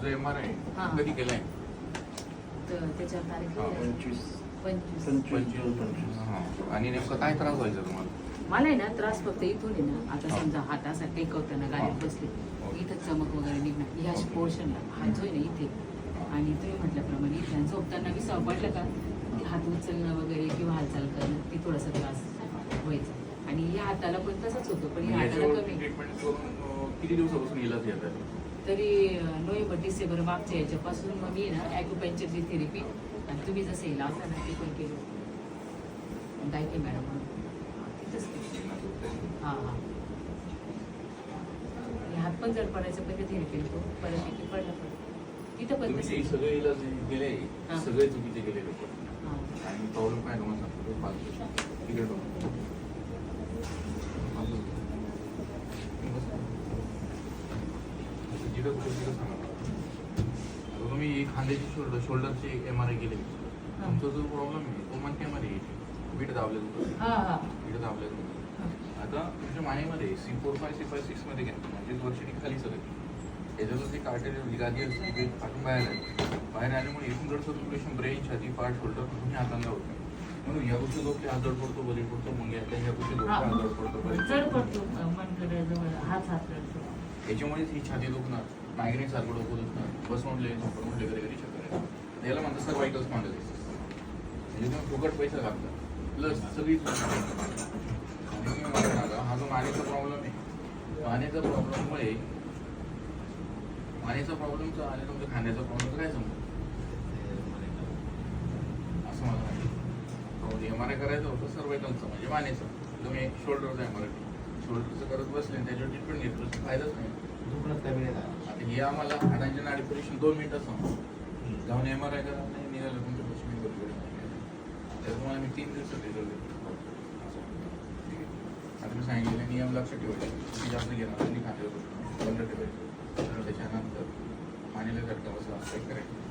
माझं M R आहे हा. कधी केलाय? तर त्याच्यावर तारीख हा. लिहिली आहे. पंचवीस. पंचवीस. पंचवीस जून पंचवीस. हा. आणि नेमकं काय त्रास व्हायचा तुम्हाला? मला आहे ना त्रास फक्त इथून आहे ना. आता हा. समजा हात असा टेकवताना हा. गाडीत बसले इथं चमक वगैरे निघणार ह्या पोर्शनला हात जो आहे ना इथे. आणि तुम्ही म्हटल्याप्रमाणे इथे. झोपताना बी सवय पडलं का ते हात उचलणं वगैरे किंवा हालचाल करणं ती थोडासा त्रास व्हायचा. आणि या हाताला पण तसंच होतं पण या हाताला याच्यावर कमी. ट्रीटमेंट करून अं, किती दिवसापासून इलाज घेत आहे? तरी नोव्हेंबर डिसेंबर मागच्या याच्यापासून मग मी ना ॲक्युपंक्चरची थेरपी आणि तुम्ही जसं हे लावता ना ते पण केलं. गायके मॅडम. हां हां. हात पण जड पडायचं पण ते थेरपी तो. बऱ्यापैकी पडला पण. तिथं पण सगळे इलाज गेले. सगळे चुकीचे गेले लोक आणि प्रॉब्लेम काय तुम्हाला सांगतो? तिकडे जिथं कुठं तिथं सांगा तुम्ही खांद्याची शोल्डर शोल्डरची एम आर आय केली. तुमचा जो प्रॉब्लेम आहे तो मन एम आर आय वीट दाबले हां हां. वीट दाबले आता तुमच्या मानेमध्ये C four five C five सिक्समध्ये घ्या. म्हणजे वर्षाची खाली सगळं. याच्यातून ती कार्टेज गादी असते फाटून बाहेर आली. बाहेर आल्यामुळे एकूण जड सर्क्युलेशन ब्रेन छाती पाठ शोल्डर दोन्ही हातांना होतं. म्हणून या गोष्टी लोक हात जड पडतो बली पडतो मग या गोष्टी लोक हात जड पडतो. जड पडतो. हात हात याच्यामुळेच ही छाती दुखणार मायग्रेन सारखं डोकं दुखणार बस म्हणले झोपड म्हणले कधी कधी चक्कर याला म्हणतात सर्वायकल्स मानलं म्हणजे तुम्ही फुकट पैसा लागतात प्लस सगळी तुम्ही हा जो मानेचा प्रॉब्लेम आहे मानेचा प्रॉब्लेममुळे मानेचा प्रॉब्लेमचा आणि तुमचा खाण्याचा प्रॉब्लेम काय समजा असं मला माहिती एम आर आय करायचं होतं सर्वायकलचं म्हणजे मानेचं. तुम्ही शोल्डरचं एम आर आय शोल्डरचं करत बसले त्याच्यावर ट्रीटमेंट घेतलं तर फायदाच नाही दुखणं कमी नाही झालं. आता हे आम्हाला हाडांच्या नाडी परीक्षण दोन मिनिटात सांगतो जाऊन एम आर आय करा नाही निघालं तुमच्या बरोबर तर तुम्हाला मी तीन दिवसात रिझल्ट देतो असं. ठीक आहे. आता मी सांगितलेले नियम लक्षात ठेवायचे तुम्ही जास्त घेणार तुम्ही बसणार. बंद ठेवायचं तर त्याच्यानंतर पाणीला झटका बसला असं करायचं